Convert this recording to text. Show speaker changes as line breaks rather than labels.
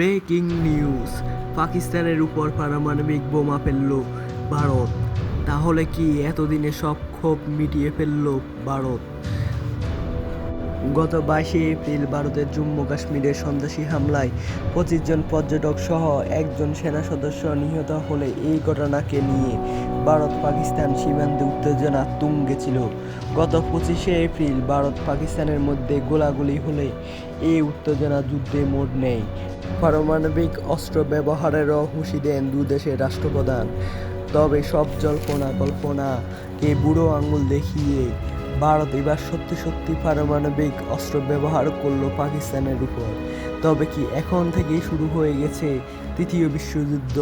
Breaking news. পাকিস্তানের উপর পারমাণবিক বোমা ফেলল ভারত। তাহলে কি এতদিনে সব ক্ষোভ মিটিয়ে ফেলল ভারত? গত বাইশে এপ্রিল ভারতের জম্মু কাশ্মীরের সন্ত্রাসী হামলায় পঁচিশ জন পর্যটক সহ একজন সেনা সদস্য নিহত হলে এই ঘটনাকে নিয়ে ভারত পাকিস্তান সীমান্তে উত্তেজনা তুঙ্গে ছিল। গত পঁচিশে এপ্রিল ভারত পাকিস্তানের মধ্যে গোলাগুলি হলে এই উত্তেজনা যুদ্ধে মোড় নেয়। পারমাণবিক অস্ত্র ব্যবহারেরও হুঁশি দেন দু দেশের রাষ্ট্রপ্রধান। তবে সব জল্পনা কল্পনাকে বুড়ো আঙুল দেখিয়ে ভারত এবার সত্যি সত্যি পারমাণবিক অস্ত্র ব্যবহার করল পাকিস্তানের উপর। তবে কি এখন থেকেই শুরু হয়ে গেছে তৃতীয় বিশ্বযুদ্ধ?